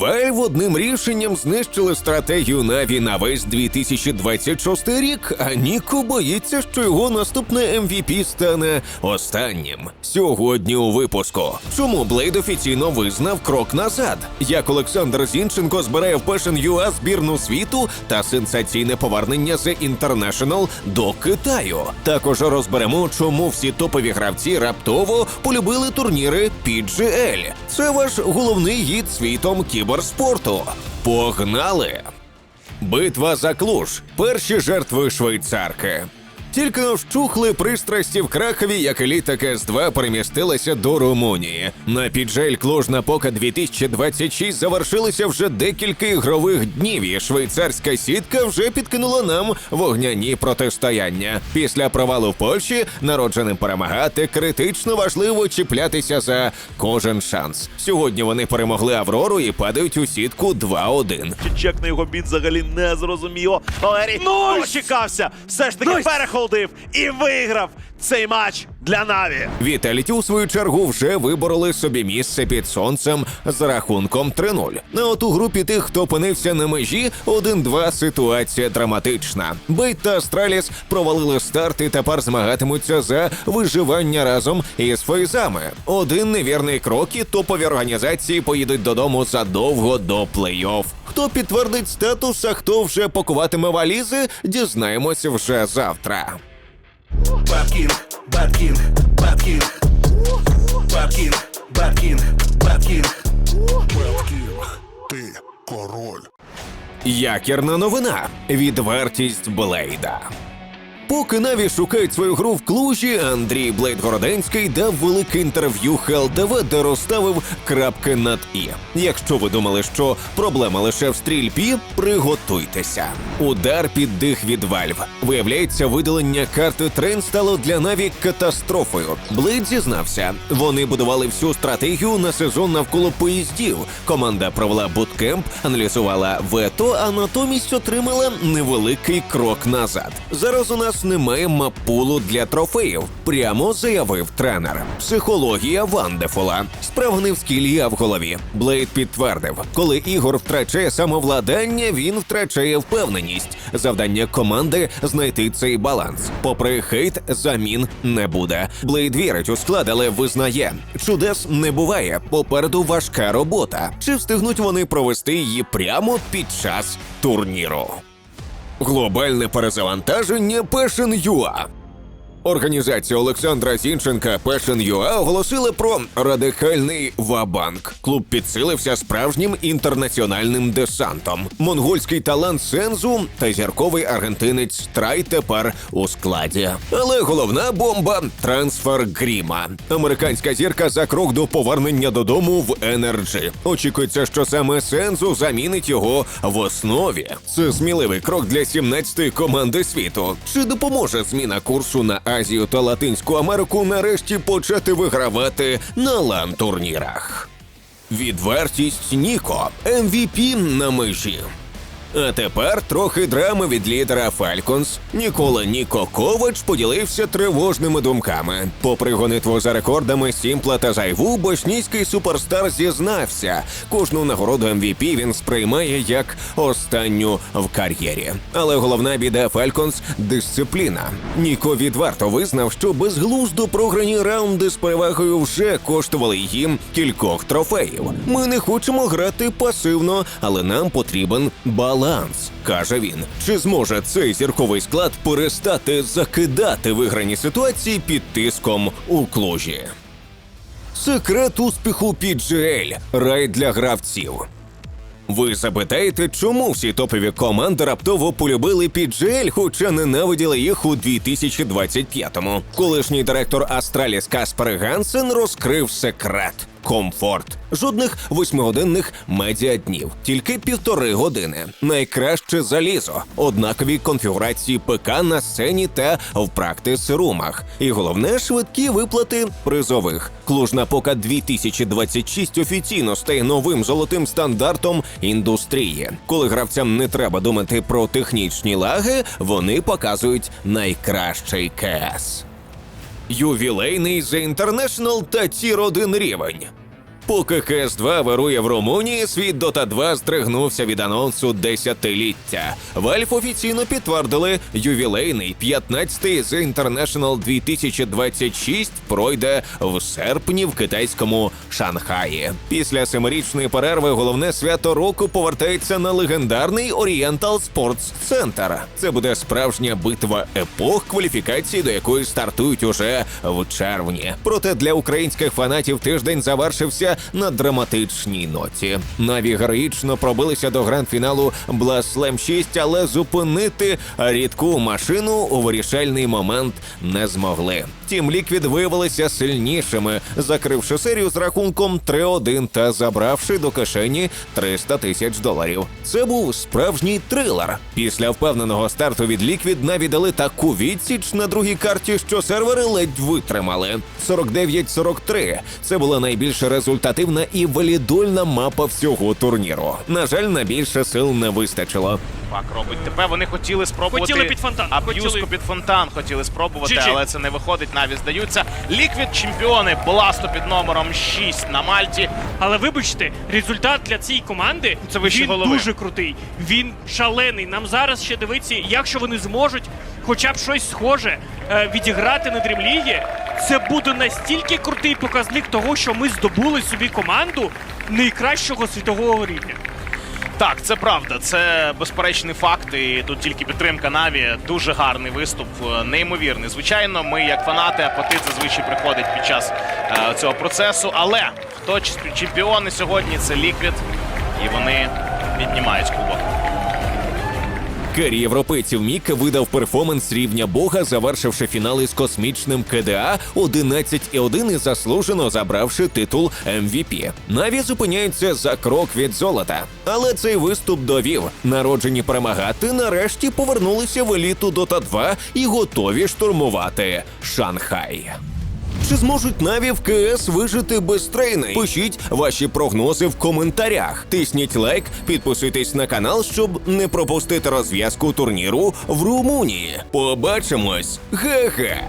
Valve одним рішенням знищили стратегію Наві на весь 2026 рік, а Ніко боїться, що його наступне MVP стане останнім. Сьогодні у випуску. Чому Блейд офіційно визнав крок назад? Як Олександр Зінченко збирає в Passion UA збірну світу та сенсаційне повернення The International до Китаю. Також розберемо, чому всі топові гравці раптово полюбили турніри PGL. Це ваш головний гід світом кіберспорту. Погнали! Битва за клуж. Перші жертви швейцарки. Тільки но вщухли пристрасті в Кракові, як еліта КС-2 перемістилася до Румунії. На піджель Клужна Пока 2026 завершилися вже декілька ігрових днів, і швейцарська сітка вже підкинула нам вогняні протистояння. Після провалу в Польщі народженим перемагати критично важливо чіплятися за кожен шанс. Сьогодні вони перемогли Аврору і падають у сітку 2-1. Чек на його бід взагалі не зрозуміло. Валерій дочекався, все ж таки перехолдив і виграв цей матч для Наві. Віталіті у свою чергу вже вибороли собі місце під сонцем з рахунком 3-0. На от у групі тих, хто опинився на межі, 1-2 ситуація драматична. Бейт та Астраліс провалили старт і тепер змагатимуться за виживання разом із фейзами. Один невірний крок і топові організації поїдуть додому задовго до плей-офф. Хто підтвердить статус, а хто вже пакуватиме валізи, дізнаємося вже завтра. Бабкінг, Бабкінг, Бабкінг, Бабкінг, Бабкінг, Бабкінг. Беткінг, ти король. Якірна новина. Відвертість Блейда. Поки Наві шукають свою гру в клужі, Андрій Блейд Городенський дав велике інтерв'ю ХЛТВ, де розставив крапки над і. Якщо ви думали, що проблема лише в стрільбі, приготуйтеся. Удар під дих від Valve. Виявляється, видалення карти Трейн стало для Наві катастрофою. Блейд зізнався, вони будували всю стратегію на сезон навколо поїздів. Команда провела буткемп, аналізувала вето, а натомість отримала невеликий крок назад. Зараз у нас немає мапулу для трофеїв, прямо заявив тренер. Психологія Вандефола. Справа не в скілі, в голові. Блейд підтвердив, коли Ігор втрачає самовладання, він втрачає впевненість. Завдання команди знайти цей баланс. Попри хейт, замін не буде. Блейд вірить у склад, але визнає, чудес не буває. Попереду важка робота. Чи встигнуть вони провести її прямо під час турніру? Глобальне перезавантаження Passion.ua Організація Олександра Зінченка Passion.ua оголосила про радикальний вабанк. Клуб підсилився справжнім інтернаціональним десантом. Монгольський талант Сензу та зірковий аргентинець Трай тепер у складі. Але головна бомба трансфер Гріма. Американська зірка за крок до повернення додому в Енерджі. Очікується, що саме Сензу замінить його в основі. Це сміливий крок для 17-ї команди світу. Чи допоможе зміна курсу на Азію та Латинську Америку нарешті почати вигравати на лан турнірах? Відвертість Ніко MVP на межі. А тепер трохи драми від лідера Falcons. Нікола Ніко Ковач поділився тривожними думками. Попри гонитву за рекордами Сімпла та Зайву, боснійський суперстар зізнався. Кожну нагороду MVP він сприймає як останню в кар'єрі. Але головна біда Falcons – дисципліна. Ніко відверто визнав, що безглуздо програні раунди з перевагою вже коштували їм кількох трофеїв. Ми не хочемо грати пасивно, але нам потрібен баланс, каже він. Чи зможе цей зірковий склад перестати закидати виграні ситуації під тиском у клужі? Секрет успіху PGL – рай для гравців. Ви запитаєте, чому всі топові команди раптово полюбили PGL, хоча ненавиділи їх у 2025-му. Колишній директор Астраліс Каспер Гансен розкрив секрет. Комфорт. Жодних восьмигодинних медіаднів, тільки півтори години. Найкраще залізо, однакові конфігурації ПК на сцені та в практис-румах. І головне швидкі виплати призових. Клужна пока 2026 офіційно стає новим золотим стандартом індустрії. Коли гравцям не треба думати про технічні лаги, вони показують найкращий КС. Ювілейний The International та Тір 1 рівень. Поки КС 2 вирує в Румунії, світ Dota 2 здригнувся від анонсу десятиліття. Valve офіційно підтвердили, ювілейний 15-й The International 2026 пройде в серпні в китайському Шанхаї. Після семирічної перерви головне свято року повертається на легендарний Oriental Sports Center. Це буде справжня битва епох, кваліфікації до якої стартують уже в червні. Проте для українських фанатів тиждень завершився на драматичній ноті. Наві героїчно пробилися до гранд-фіналу Slam 6, але зупинити рідку машину у вирішальний момент не змогли. Тім Ліквід виявилися сильнішими, закривши серію з рахунком 3-1 та забравши до кишені 300 тисяч доларів. Це був справжній трилер. Після впевненого старту від Ліквід Наві дали таку відсіч на другій карті, що сервери ледь витримали. 49-43. Це була найбільш результативна і валідольна мапа всього турніру. На жаль, на більше сил не вистачило. Пак робить ТП. Вони хотіли спробувати Хотіли під фонтан, аб'юзку хотіли. під фонтан. Хотіли спробувати, GG. але це не виходить. Наві здаються. Ліквід чемпіони. Бласту під номером 6 на Мальті. Але вибачте, результат для цієї команди Це вище він голови. дуже крутий. Він шалений. Нам зараз ще дивитися, якщо вони зможуть хоча б щось схоже е, відіграти на дрімлігі, це буде настільки крутий показник того, що ми здобули собі команду найкращого світового рівня. Так, це правда. Це безперечний факт. І тут тільки підтримка Наві. Дуже гарний виступ, е, неймовірний. Звичайно, ми, як фанати, апатит зазвичай приходить під час е, цього процесу. Але хто чемпіони сьогодні? Це Ліквід, і вони піднімають кубок. Кері європейців Мік видав перформанс рівня Бога, завершивши фінали з космічним КДА 11-1 і заслужено забравши титул MVP. Наві зупиняються за крок від золота. Але цей виступ довів. Народжені перемагати нарешті повернулися в еліту Дота 2 і готові штурмувати Шанхай. Чи зможуть Наві в КС вижити без трейни? Пишіть ваші прогнози в коментарях. Тисніть лайк, підписуйтесь на канал, щоб не пропустити розв'язку турніру в Румунії. Побачимось! Ге-ге!